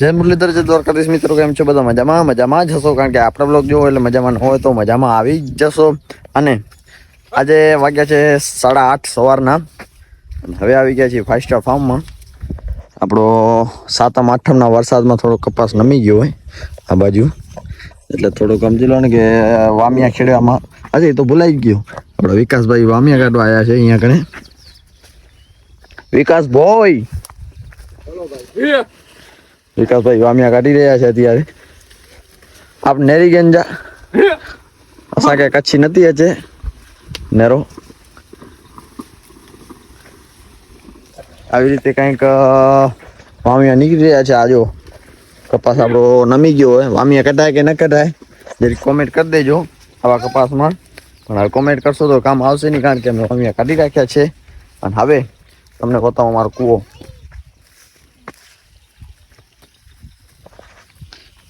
જય મુરલીધર, જય દ્વારકાધીશ મિત્રો, કેમ છો બધા? મજામાં? મજામાં જ હશો, કારણ કે આપણા બ્લોગ જોવો એટલે મજામાં હોય તો મજામાં આવી જશો. અને આજે વાગ્યા છે સાડા આઠ સવારના. હવે આવી ગયા છીએ ફાઇવ સ્ટાર ફાર્મમાં આપણો સાતમ, આઠમના વરસાદમાં થોડો કપાસ નમી ગયો હોય આ બાજુ. એટલે થોડુંક સમજી લો ને કે વામિયા ખેડવામાં. આજે તો ભૂલાઈ ગયો. આપણો વિકાસભાઈ વામિયા કાઢવા આવ્યા છે અહીંયા કણે. વિકાસ ભાઈ. વિકાસભાઈ વામિયા કાઢી રહ્યા છે અત્યારે આપ નેરી ગંજા અસાંखे કચ્છી નથી અચે નેરો આવી રીતે કંઈક અ, વામિયા નીકળી રહ્યા છે આજો કપાસ આપણો નમી ગયો હોય વામિયા કઢાય કે ન કઢાય જરી કોમેન્ટ કરી દેજો આવા કપાસમાં પણ હવે કોમેન્ટ કરશો તો કામ આવશે નહીં કારણ કે અમે વામિયા કાઢી રાખ્યા છે અને હવે તમને બતાવો મારો કૂવો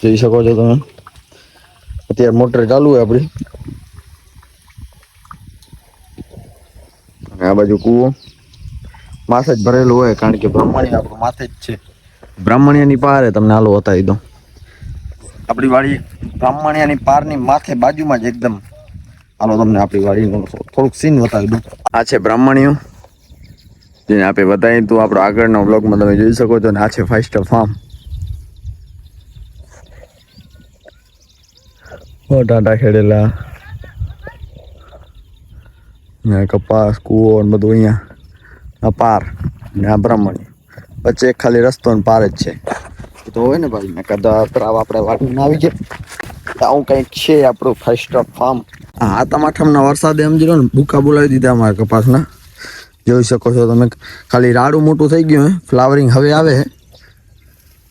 જોઈ શકો છો તમે. અત્યારે મોટર ચાલુ હોય આપણી અને આ બાજુ કૂવો. માથે જ ભરેલું હોય, કારણ કે બ્રહ્મણ્ય આપણું માથે જ છે. બ્રાહ્મણિયાની પાર તમને આલો બતાવી દઉં. આપણી વાડી બ્રાહ્મણિયાની પારની માથે બાજુમાં જ એકદમ. હાલો તમને આપણી વાડીનું થોડુંક સીન બતાવી દઉં. આ છે બ્રાહ્મણ્ય જેને આપણે બતાવી તો આપણો આગળના બ્લોગમાં તમે જોઈ શકો છો, અને આ છે ફાઇવ સ્ટાર ફાર્મ ટાટા ખેડેલા. ને કપાસ કૂવો ને બધું અહીંયા. આ પાર, ને આ બ્રાહ્મણી. વચ્ચે ખાલી રસ્તો ને પાર જ છે. તો હોય ને ભાઈ, મેં કદા તરાવ આપણે વાટીને આવી જાય. આવું કંઈક છે આપણું ફર્સ્ટ ઓફ ફાર્મ હા તમાઠમના વરસાદે એમ લો ને, ભૂકા બોલાવી દીધા અમારા કપાસના. જોઈ શકો છો તમે, ખાલી રાડું મોટું થઈ ગયું ફ્લાવરિંગ હવે આવે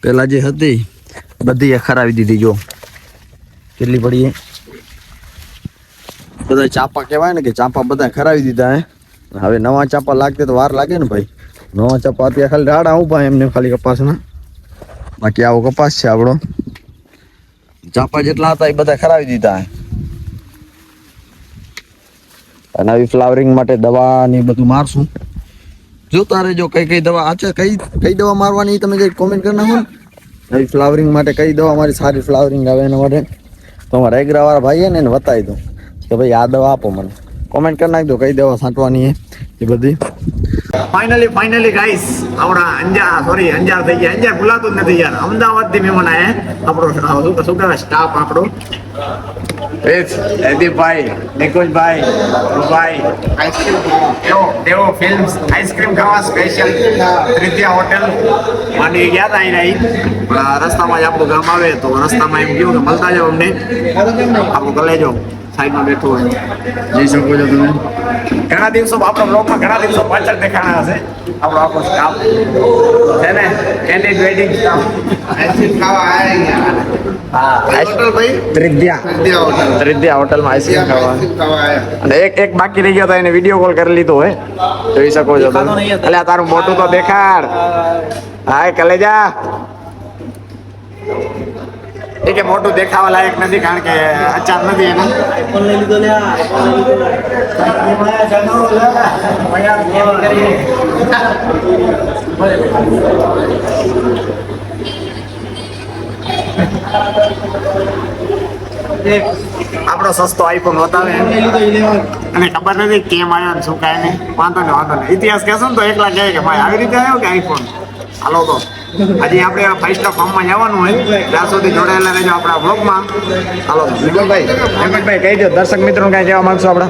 પેલા જે હતી, બધી ખરાવી દીધી, જો. કેટલી પડી હે બધા ચાપા કહેવાય ને કે ચાપા બધા ખરાવી દીધા, હે? હવે નવા ચાપા લાગતે તો વાર લાગે ને ભાઈ. નવા ચાપા અત્યારે ખાલી રાડા ઊભા એમને ખાલી કપાસના. બાકી આવો કપાસ છે આપણો. ચાપા જેટલા હતા એ બધા ખરાવી દીધા, હે? અને આવી ફ્લાવરિંગ માટે દવા ને એ બધું મારશું. જોતા રહેજો કઈ કઈ દવા અચ્છા કઈ કઈ દવા મારવાની એ તમે જઈ કોમેન્ટ કરી નાખો ને. આવી ફ્લાવરિંગ માટે કઈ દવા મારી સારી ફ્લાવરિંગ આવે એના માટે. તો અમારા એગ્રા વાળા ભાઈ ને એને બતાવી દઉં કે ભાઈ આ દવા આપો મને. કોમેન્ટ કરી નાખજો, કઈ દવા છાંટવાની એ બધી. ફાઇનલી ફાઇનલી ગાઈસ આપણા અંજાર સોરી અંજાર થઈ ગયા. અંજાર ભૂલાતું જ નથી યાર. અમદાવાદથી મહેમાન આયા આપણો શું સ્ટાફ આપણો. વેચ જયદીપભાઈ નિકુંજભાઈ ભાઈ આઈસ્ક્રીમ તેઓ તેઓ ફિલ્મ આઈસ્ક્રીમ ખાવા સ્પેશિયલ ત્રિત્યા હોટેલ માંડી ગયા હતા અહીં રસ્તામાં જ આપણું ગામ આવે તો રસ્તામાં એમ કહ્યું કે મળતા જાઓ અમને. આપણું કલેજો સાઈડમાં બેઠું હોય જઈ શકો છો તમે ઘણા દિવસો આપણો બ્લોગમાં ઘણા દિવસો પાછળ દેખાણા હશે આપણો આખો સ્ટાફ છે ને કેન્ડિડ વેડિંગ સ્ટાફ આઈસ્ક્રીમ ખાવા આયા હા હોટલ ભાઈ ત્રિદ્યા ત્રિત્યા હોટલ ત્રિદ્યા હોટલમાં આઈસ્ક્રીમ ખાવા આઈસ્ક્રીમ ખાવા આયા અને એક એક બાકી રહી ગયો તો એને વિડીયો કોલ કરી લીધો હોય જોઈ શકો છો તમે એટલે તારું મોટું તો દેખાડ હાય કલેજા એ મોટું દેખાવા લાયક નથી કારણ કે અચાર નથી એના. આપણો સસ્તો આઈફોન બતાવે અને ખબર નથી કેમ આવ્યો શું કાંઈ નહીં. વાંધો નહીં વાંધો નહીં. ઇતિહાસ કહેશો ને તો એકલા કહે કે ભાઈ, આવી રીતે આવ્યો કે આઈફોન હાલો તો. આજે આપણે ફાઈવ સ્ટાર ફોર્મમાં જવાનું હોય. ત્યાં સુધી જોડાયેલા રહેજો આપણા બ્લોગમાં હાલો નિકુલભાઈ નિકુલભાઈ કહી દો દર્શક મિત્રોને કાંઈ કહેવા માંગશો આપણે?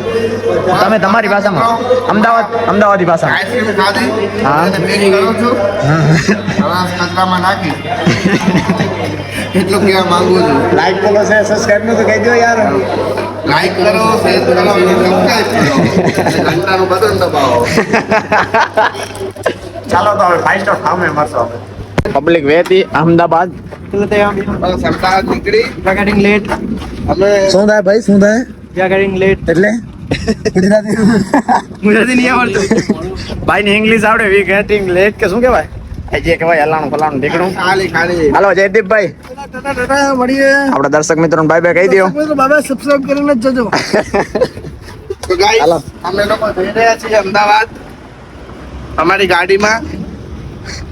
તમે તમારી ભાષામાં. અમદાવાદ અમદાવાદી ભાષા. હા. એટલું કહેવા માંગુ છું. લાઈક કરો છે સબસ્ક્રાઇબનું તો કહી દો યાર. લાઈક કરો શેર કરો સબસ્ક્રાઇબ કરો. ઘંટાનું બટન દબાવો. ચાલો તો હવે ફાઈવ સ્ટાર ફાર્મે મળશો પબ્લિક વેતી અમદાવાદ બસ અમદાવાદ નીકળી We લેટ અમે શું થાય ભાઈ શું થાય? We લેટ એટલે? ગુજરાતી નહીં આવડતું. ભાઈ ને ઇંગ્લિશ આવડે વી ગેટિંગ લેટ કે શું કહેવાય? જે કહેવાય હલાણું ફલાણું નીકળું. ખાલી ખાલી. હાલો જયદીપભાઈ મળીએ. આપણા દર્શક મિત્રો બાય બાય કહી દો બાબા સબસ્ક્રાઇબ કરીને જ જજો. તો ગાઈસ હાલો. અમે લોકો જઈ રહ્યા છીએ અમદાવાદ. અમારી ગાડીમાં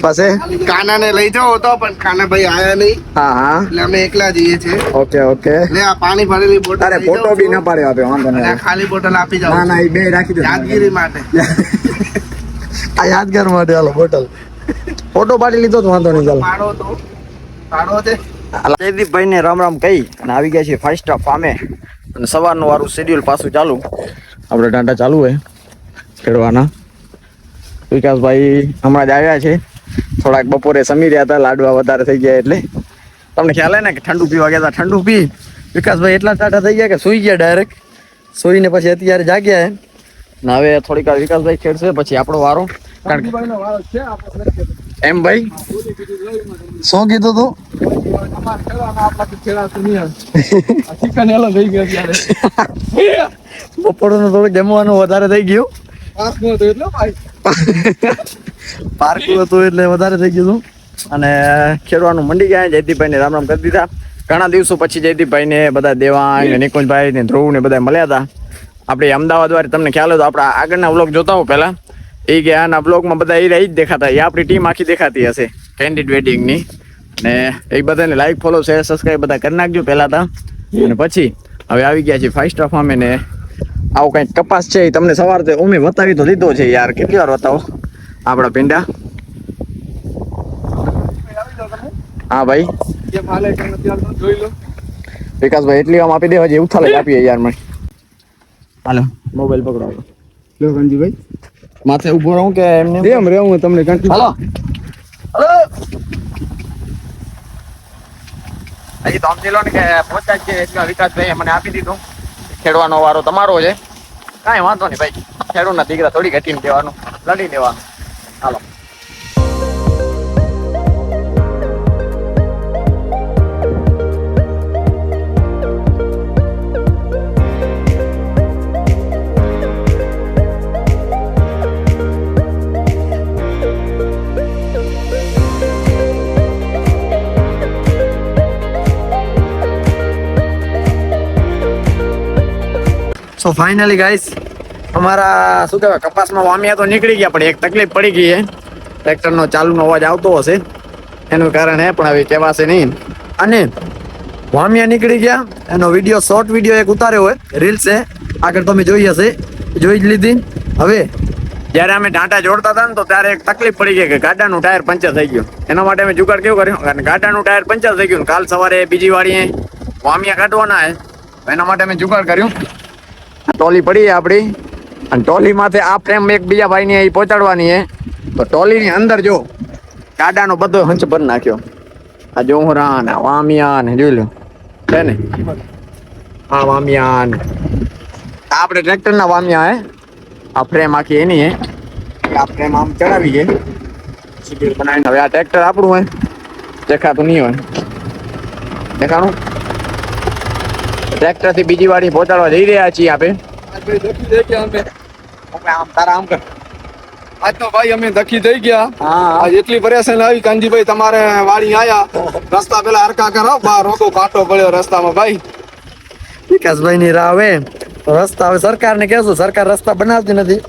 પાસે કાનાને લઈ જાઓ તો પણ કાનાભાઈ આયા નહીં. હા હા. એટલે અમે એકલા જઈએ છીએ. Okay okay. લે આ પાણી ભરેલી બોટલ તારે ફોટો બી. ના પાડ્યો આપે વાંધો નહીં. ખાલી બોટલ આપી ના ના એ બે રાખી દો. યાદગીરી માટે. આ યાદગાર માટે હાલો બોટલ ફોટો પાડી લીધો તો વાંધો નહીં ચાલો. પાડો તો. પાડો છે. જયદીપભાઈ ને રામ રામ કહી અને આવી ગયા છે ફાઈવ સ્ટાર ફામે અને સવારનું વારું શેડ્યુલ પાછું ચાલુ. આપણે ટાંટા ચાલુ હોય. ખેડવાના. વિકાસભાઈ હમણાં જ આવ્યા છે. થોડાક બપોરે સમી રહ્યા હતા લાડવા વધારે થઈ ગયા એટલે. તમને ખ્યાલ હે ને કે ઠંડુ પીવા ગયા હતા? ઠંડુ પી. વિકાસભાઈ એટલા ટાટા થઈ ગયા કે સુઈ ગયા ડાયરેક્ટ સુઈને પછી અત્યારે જાગ્યા હે ને હવે થોડીક વાર વિકાસભાઈ ખેડશે પછી આપણો વારો. કારણ કે એમ ભાઈ? શું કીધું તું? થઈ ગયો ત્યારે બપોરનું થોડું જમવાનું વધારે થઈ ગયું. પાર્કું હતું એટલે વધારે થઈ ગયું હતું. અને ખેડવાનું મંડી ગયા જયદીપભાઈ ને રામ રામ કરી દીધા. ઘણા દિવસો પછી જયદીપભાઈ ને બધા દેવાંગ ને નિકુંજભાઈ ને ધ્રુવ ને બધા મળ્યા હતા. આપણે અમદાવાદ વાળી તમને ખ્યાલ હતો આપણા આગળના વ્લોગ જોતા હો પહેલા. એ ગયા આના વ્લોગમાં બધા એ જ દેખાતા. એ આપણી ટીમ આખી દેખાતી હશે. કેન્ડિડ વેડિંગની ને. એ બધાને લાઈક ફોલો શેર સબસ્ક્રાઈબ બધા કરી નાખજો પહેલાં તા. અને પછી હવે આવી ગયા છે ફાઈવ સ્ટાર ફામે ને આવો કંઈક કપાસ છે એ તમને સવાર તો ઉમે બતાવી તો લીધો છે યાર. કેટલી વાર બતાવો? આપણા પિંડા હા ભાઈ. વિકાસભાઈ એટલી આમ આપી દેવા જે ઉથાલે આપીએ યાર મને. હાલો મોબાઈલ પકડો લો કંજીભાઈ માથે ઊભો રહું કે એમને એમ રે હું તમને કંટી હાલો. હાલો. હજી તો સમજી લો ને કે પહોંચાડ છે એટલે વિકાસભાઈ મને આપી દીધું. ખેડવાનો વારો તમારો છે. કાંઈ વાંધો નહીં ભાઈ. ખેડૂતના દીકરા થોડી ઘટીને દેવાનું, લડી દેવાનું હાલો. સો ફાઇનલી ગાઈસ અમારા, શું કહેવાય, કપાસમાં વામિયા તો નીકળી ગયા, પણ એક તકલીફ પડી ગઈ છે. ટ્રેક્ટરનો ચાલુનો અવાજ આવતો હશે. એનું કારણ હે પણ હવે કહેવાશે નહીં. અને વામિયા નીકળી ગયા. એનો વીડિયો, શોર્ટ વીડિયો એક ઉતાર્યો હોય, રીલ્સ છે. આગળ તમે જોઈ હશે. જોઈ જ લીધી. હવે, જ્યારે અમે ટાંટા જોડતા હતા ને, તો ત્યારે એક તકલીફ પડી ગઈ કે ગાડાનું ટાયર પંચર થઈ ગયું. એના માટે અમે જુગાડ કેવું કર્યું? કારણ ગાડાનું ટાયર પંચર થઈ ગયું કાલ સવારે બીજી વાળીએ વામિયા કાઢવાના હે એના માટે અમે જુગાડ કર્યું. ટોલી પડી આપણી. અને ટોલી માથે આ ફ્રેમ એક બીજા ભાઈ ની પહોંચાડવાની છે. તો ટોલી ની અંદર જો કાડાનો બધો હંચ ભરી નાખ્યો. આ જોહરા ને વામિયા ને જોઈ લો. છે ને? આ વામિયા ને આપણે ટ્રેક્ટર ના વામિયા હે. આ ફ્રેમ આખી એની હે. આ ફ્રેમ આમ ચડાવી છે. બનાવીને હવે આ ટ્રેક્ટર આપણું હોય દેખાતું નહીં હોય. દેખાણું? ટ્રેક્ટરથી બીજી વાડી પહોંચાડવા જઈ રહ્યા છીએ આપે ભાઈ દખી થઈ ગયા અમે. આમ તારા આમ કર. આજ તો ભાઈ અમે દખી થઈ ગયા. હા. એટલી પરેશાન આવી કાનજીભાઈ તમારે વાડી આયા. રસ્તા પેલા હરકા કરાવ. બા રોકો કાંટો પડ્યો રસ્તામાં ભાઈ. વિકાસભાઈ ની રાહ હવે. રસ્તા હવે સરકારને કહેશું. સરકાર રસ્તા બનાવતી નથી.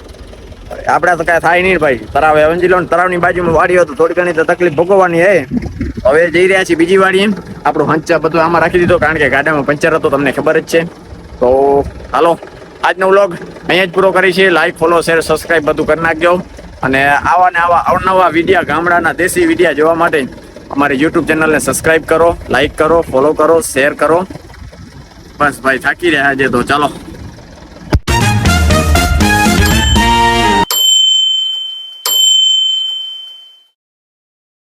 આપણે તો કઈ થાય નહીં ભાઈ. તરાવ એવંજી લો તરાવની બાજુમાં વાડી હતું થોડી ઘણી તો તકલીફ ભોગવવાની હે. હવે જઈ રહ્યા છીએ બીજી વાડી આપણું હંચા બધું આમાં રાખી દીધો, કારણ કે ગાડામાં પંચર હતો, તમને ખબર જ છે. તો હાલો, આજનો વ્લોગ અહીંયા જ પૂરો કરી છે લાઈક ફોલો શેર સબસ્ક્રાઈબ બધું કરી નાખજો. અને આવા ને આવા અવનવા વિડીયા ગામડાના દેશી વિડીયા જોવા માટે અમારી યુટ્યુબ ચેનલને સબસ્ક્રાઈબ કરો લાઈક કરો ફોલો કરો શેર કરો. બસ ભાઈ, થાકી રહ્યા છે તો ચાલો.